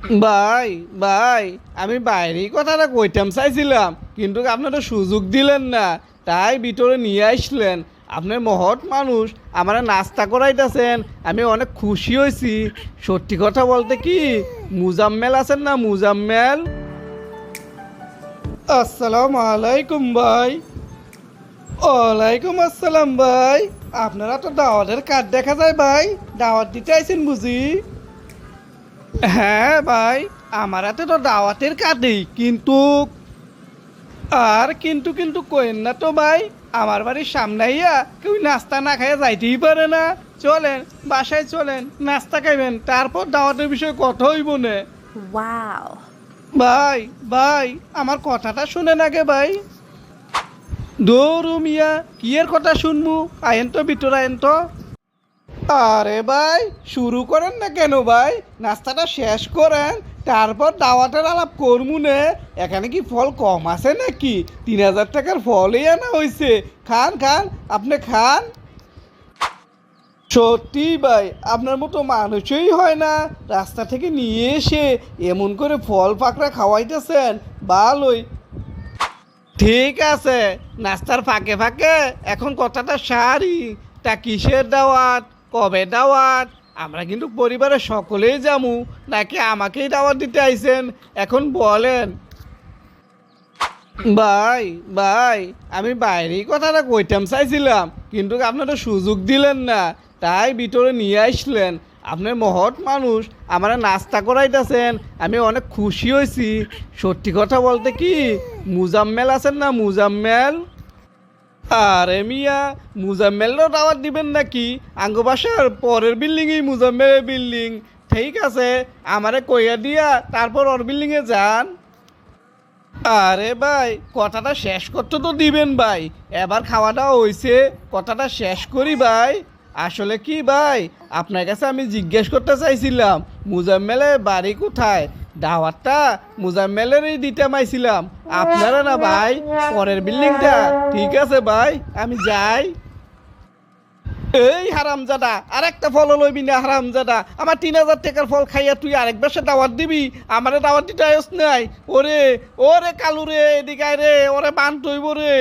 ভাই ভাই, আমি বাইরেই কথাটা কইতাম, চাইছিলাম, কিন্তু আপনারা সুযোগ দিলেন না, তাই ভিতরে নিয়ে আসলেন। আপনার মহৎ মানুষ, আমার নাস্তা করাইতেছেন, আমি অনেক খুশি হয়েছি সত্যি কথা বলতে কি, মুজাম্মেল আছেন না মুজাম্মেল? আসসালামু আলাইকুম, ভাই। ওয়ালাইকুম আসসালাম, ভাই। আপনারা তো দাওয়াতের কার্ড দেখা যায়, ভাই। দাওয়াত দিতে আইছেন বুঝি? হ্যাঁ ভাই আমার হাতে তো দাওয়াতের কার্ডই কিন্তু আর কিন্তু কিন্তু কইন না তো ভাই আমার বাড়ির সামনে ইয়া কেউ নাস্তা না খাইয়া যাইতেই পারে না। চলেন বাসায় চলেন নাস্তা খাইবেন তারপর দাওয়াতের বিষয়ে কথা হইব না. ভাই ভাই আমার কথাটা শুনে নাগে ভাই। দৌড়ু মিয়া কি এর কথা শুনমু আয়েন তো ভিতর আয়েন তো। আরে ভাই, শুরু করেন না কেন ভাই? নাস্তাটা শেষ করেন, তারপর দাওয়াতের আলাপ করমু নে। এখানে কি ফল কম আছে নাকি? তিন হাজার টাকার ফলই আনা হয়েছে খান খান, আপনি খান। সত্যি ভাই, আপনার মতো মানুষই হয় না। রাস্তা থেকে নিয়ে এসে এমন করে ফল পাকড়া খাওয়াইতেছেন, ভালোই। ঠিক আছে, নাস্তার ফাঁকে ফাঁকে এখন কথাটা সারি। তা কিসের দাওয়াত? কবে দাওয়াত? আমরা কিন্তু পরিবারের সকলেই যামু। নাকি আমাকেই দাওয়াত দিতে আইছেন? এখন বলেন। ভাই ভাই, আমি বাইরেই কথাটা কইতাম চাইছিলাম, কিন্তু আপনারা সুযোগ দিলেন না। তাই ভিতরে নিয়ে আসলেন। আপনার মহৎ মানুষ আমার নাস্তা করাইতেছেন। আমি অনেক খুশি হয়েছি সত্যি কথা বলতে কি, মুজাম্মেল আছেন না মুজাম্মেল? আরে মিয়া মুজাম্মেলও দাওয়াত দিবেন নাকি? আঙ্গ পরের বিল্ডিংই মুজাম্মেলের বিল্ডিং। ঠিক আছে, আমারে কইয়া দিয়া তারপর ওর বিল্ডিংয়ে যান। আরে ভাই, কথাটা শেষ করতে তো দিবেন ভাই। এবার খাওয়া দাওয়া হয়েছে কথাটা শেষ করি ভাই। আসলে কি ভাই, আপনার কাছে আমি জিজ্ঞেস করতে চাইছিলাম, মুজাম্মেলের বাড়ি কোথায়? দাওয়াতটা মুজাম্মেলেরই দিতে মাইছিলাম। আপনারা না ভাই, পরের বিল্ডিংটা। ঠিক আছে ভাই, আমি যাই। এই হারামজাদা আর একটা ফল লইবি না হারামজাদা। আমার তিন হাজার টাকার ফল খাইয়া তুই আরেক বেশে দাওয়াত দিবি। আমারে দাওয়াত দিতে আয়স নাই। ওরে ওরে কালু রে, এদিকে রে, ওরে বান তৈব রে।